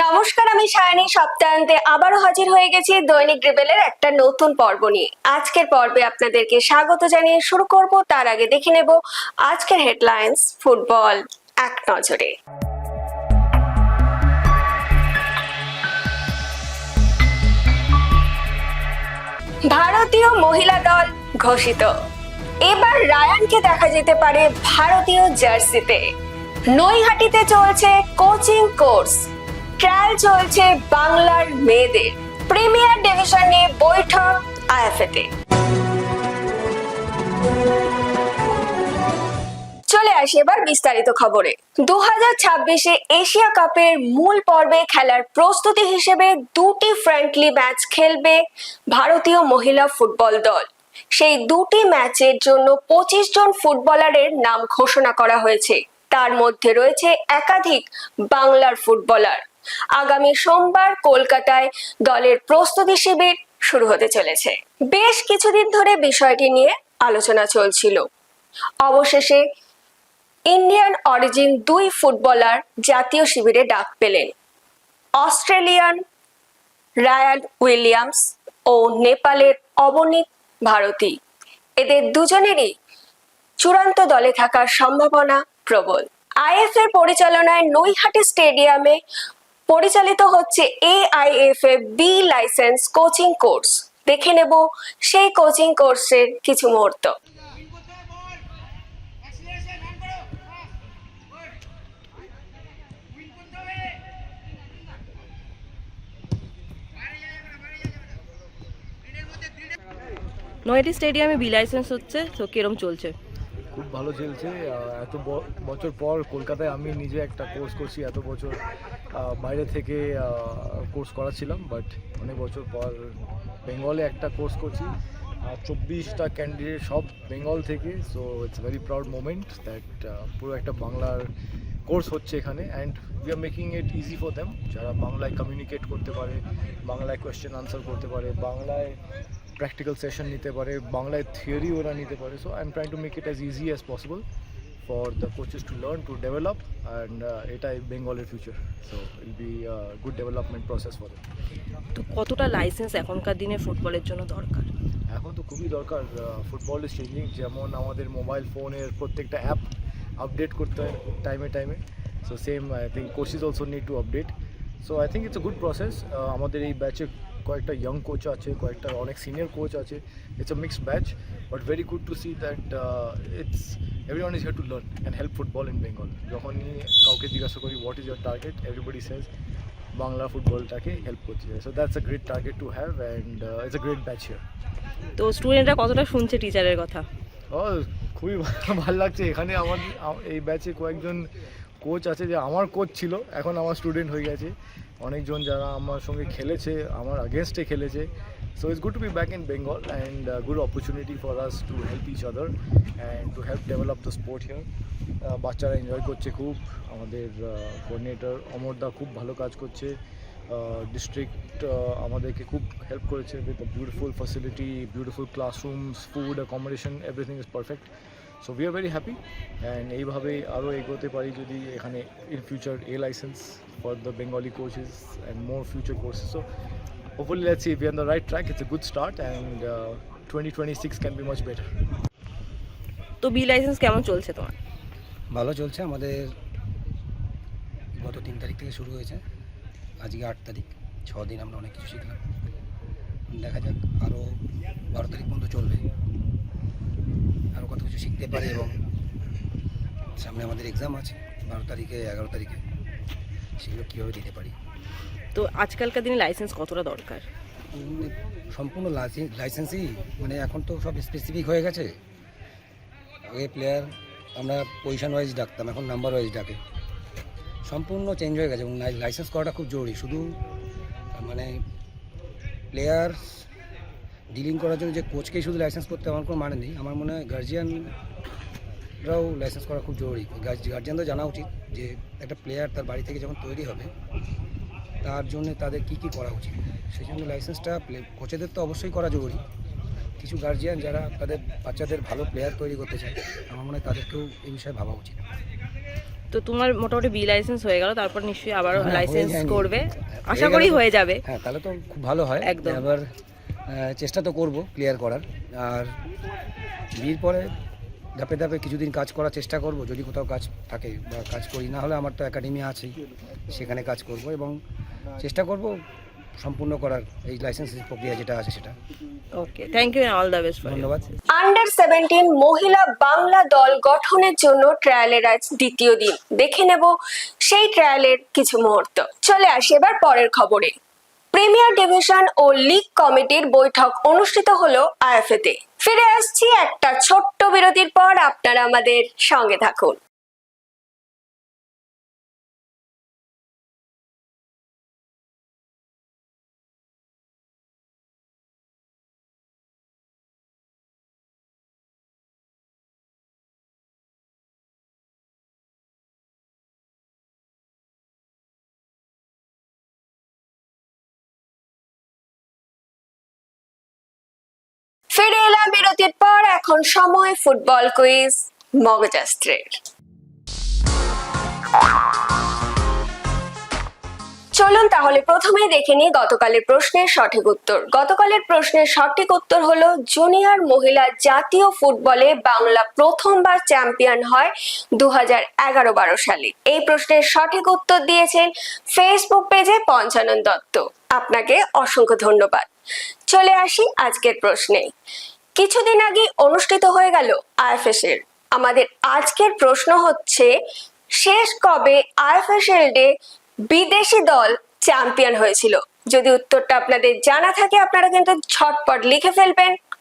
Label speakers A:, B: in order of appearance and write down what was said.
A: নমস্কার, আমি সায়নী। সপ্তাহান্তে আবারও হাজির হয়ে গেছি দৈনিক রিবেলের একটা নতুন পর্ব নিয়ে। আজকের পর্বে আপনাদেরকে স্বাগত জানিয়ে শুরু করব। তার আগে দেখে নেব আজকের হেডলাইন্স, ফুটবল, এক নজরে। ভারতীয় মহিলা দল ঘোষিত। এবার রায়ানকে দেখা যেতে পারে ভারতীয় জার্সিতে। নৈহাটিতে চলছে কোচিং কোর্স। ট্রায়াল চলছে বাংলার মেয়েদের। প্রিমিয়ার ডিভিশন বৈঠক আইএফএতে। চলে আসি এবার বিস্তারিত খবরে। দু হাজার ছাব্বিশে এশিয়া কাপের মূল পর্বে খেলার প্রস্তুতি হিসেবে দুটি ফ্রেন্ডলি ম্যাচ খেলবে ভারতীয় মহিলা ফুটবল দল। সেই দুটি ম্যাচের জন্য পঁচিশ জন ফুটবলারের নাম ঘোষণা করা হয়েছে। তার মধ্যে রয়েছে একাধিক বাংলার ফুটবলার। আগামী সোমবার কলকাতায় দলের প্রস্তুতি শিবির শুরু হতে চলেছে। বেশ কিছুদিন ধরে বিষয়টি নিয়ে আলোচনা চলছিল। অবশেষে ইন্ডিয়ান অরিজিন দুই ফুটবলার জাতীয় শিবিরে ডাক পেলেন। অস্ট্রেলিয়ান রায়ান উইলিয়ামস ও নেপালের অবনীত ভারতী। এদের দুজনেরই চূড়ান্ত দলে থাকার সম্ভাবনা প্রবল। আইএফ এর পরিচালনায় নৈহাটি স্টেডিয়ামে পরিচালিত হচ্ছে AIFF B license coaching course দেখে নেব সেই কোচিং কোর্সের কিছু মুহূর্ত।
B: নয়টি স্টেডিয়ামে বি লাইসেন্স হচ্ছে, তো কিরম চলছে?
C: ভালো চলছে এত বছর পর কলকাতায় আমি নিজে একটা কোর্স করছি, এত বছর বাইরে থেকে কোর্স করাছিলাম বাট অনেক বছর পর বেঙ্গলে একটা কোর্স করছি চব্বিশটা ক্যান্ডিডেট সব বেঙ্গল থেকে so it's very proud moment that পুরো একটা বাংলার কোর্স হচ্ছে এখানে and we are making it easy for them যারা বাংলায় কমিউনিকেট করতে পারে, বাংলায় কোয়েশ্চেন আনসার করতে পারে, বাংলায় প্র্যাকটিক্যাল সেশন নিতে পারে বাংলায় থিওরি ওরা নিতে পারে। So I am trying to make it as easy as possible for the coaches to learn to develop and এটাই বেঙ্গলের future so I'll be good development process for
B: তো কতটা লাইসেন্স এখনকার দিনে ফুটবলের জন্য দরকার?
C: এখন তো খুবই দরকার ফুটবল ইজ চেঞ্জিং যেমন আমাদের মোবাইল ফোনের প্রত্যেকটা অ্যাপ আপডেট করতে হয় টাইমে টাইমে so same I think coaches also need to update so I think it's a good process আমাদের এই ব্যাচে কয়েকটা ইয়ং কোচ আছে কয়েকটা অনেক সিনিয়র কোচ আছে it's a mixed batch but very good to see that it's everyone is here to learn and help football in Bengal যখনই কাউকে জিজ্ঞাসা করি what is your target everybody says Bangla ফুটবলটাকে help করতে চাই। So that's a great target to have and it's a great batch here
B: তো স্টুডেন্টরা কতটা শুনছে টিচারের কথা?
C: ও খুবই ভালো লাগছে। এখানে আমার এই ব্যাচে কয়েকজন কোচ আছে যে আমার কোচ ছিল এখন আমার স্টুডেন্ট হয়ে গেছে। অনেকজন যারা আমার সঙ্গে খেলেছে, আমার আগেনস্টে খেলেছে। So it's good to be back in Bengal and good opportunity for us to help each other and to help develop the sport here বাচ্চারা এনজয় করছে খুব। আমাদের কোঅর্ডিনেটর অমরদা খুব ভালো কাজ করছে। ডিস্ট্রিক্ট আমাদেরকে খুব হেল্প করেছে with a beautiful facility beautiful classrooms food accommodation everything is perfect so we are very happy and এইভাবেই আরও এগোতে পারি যদি এখানে in future A license for the Bengali coaches and more future courses so hopefully let's see if we're on the right track. It's a good start and uh, 2026 can be much better.
B: তো B licence কেমন চলছে তোমার?
D: ভালো চলছে। আমাদের গত তিন তারিখ থেকে শুরু হয়েছে। আজকে আট তারিখ। ছ দিন আমরা অনেক কিছু শিখলাম। দেখা যাক। আরও বারো তারিখ পর্যন্ত চলবে। কত কিছু শিখতে পারি এবং সামনে আমাদের এক্সাম আছে বারো তারিখে এগারো তারিখে সেগুলো কীভাবে দিতে পারি?
B: তো আজকালকার দিনে লাইসেন্স কতটা দরকার?
D: সম্পূর্ণ লাইসেন্সই মানে এখন তো সব স্পেসিফিক হয়ে গেছে। আগে প্লেয়ার আমরা পজিশন ওয়াইজ ডাকতাম এখন নাম্বার ওয়াইজ ডাকে। সম্পূর্ণ চেঞ্জ হয়ে গেছে এবং লাইসেন্স করাটা খুব জরুরি। শুধু মানে প্লেয়ার ডিলিং করার জন্য যে কোচকেই শুধু লাইসেন্স করতে আমার কোনো মানে নেই। আমার মনে হয় গার্জিয়ানরাও লাইসেন্স করা খুব জরুরি। গার্জিয়ানদের জানা উচিত যে একটা প্লেয়ার তার বাড়ি থেকে যখন তৈরি হবে তার জন্য তাদের কি কি করা উচিত। সেই জন্য লাইসেন্সটা কোচেদের তো অবশ্যই করা জরুরি। কিছু গার্জিয়ান যারা তাদের বাচ্চাদের ভালো প্লেয়ার তৈরি করতে চায় আমার মনে হয় তাদেরকেও এই বিষয়ে ভাবা উচিত।
B: তো তোমার মোটামুটি বি লাইসেন্স হয়ে গেল তারপর নিশ্চয়ই আবারও
D: হ্যাঁ,
B: লাইসেন্স করবে। আশা করি হয়ে যাবে।
D: হ্যাঁ তাহলে তো খুব ভালো হয়।
B: একদম।
D: আহ, চেষ্টা তো করব ক্লিয়ার করার। আর বিয়ের পরে ধাপে ধাপে কিছুদিন কাজ করার চেষ্টা করব যদি কোথাও কাজ থাকে বা কাজ করি। না হলে আমার তো একাডেমি আছেই সেখানে কাজ করব এবং চেষ্টা করব সম্পূর্ণ করার এই লাইসেন্স প্রক্রিয়া যেটা আছে সেটা।
B: Okay thank you all the best
D: ধন্যবাদ।
A: আন্ডার সেভেন্টিন মহিলা বাংলা দল গঠনের জন্য ট্রায়ালের আজ দ্বিতীয় দিন। দেখে নেব সেই ট্রায়ালের কিছু মুহূর্ত। চলে আসি এবার পরের খবরে। প্রিমিয়ার ডিভিশন ও লিগ কমিটির বৈঠক অনুষ্ঠিত হলো আইএফএ তে। ফিরে আসছি একটা ছোট্ট বিরতির পর, আপনারা আমাদের সঙ্গে থাকুন। ফিরে এলাম বিরতির পর, এখন সময় ফুটবল কুইজ, মগজাস্ত্রের। চলুন তাহলে প্রথমেই দেখে নিই গতকালের প্রশ্নের সঠিক উত্তর। গতকালের প্রশ্নের সঠিক উত্তর হলো, জুনিয়র মহিলা জাতীয় ফুটবলে বাংলা প্রথমবার চ্যাম্পিয়ন হয় দু হাজার এগারো বারো সালে। এই প্রশ্নের সঠিক উত্তর দিয়েছেন ফেসবুক পেজে পঞ্চানন দত্ত। আপনাকে অসংখ্য ধন্যবাদ। চলে আসি আজকের প্রশ্নে। কিছুদিন আগে অনুষ্ঠিত হয়ে গেল আইএফএস এর আমাদের আজকের প্রশ্ন হচ্ছে, শেষ কবে আইএফএসএল ডে বিদেশি দল চ্যাম্পিয়ন হয়েছিল? যদি উত্তরটা আপনাদের জানা থাকে, আপনারা কিন্তু ছটপট লিখে ফেলবেন।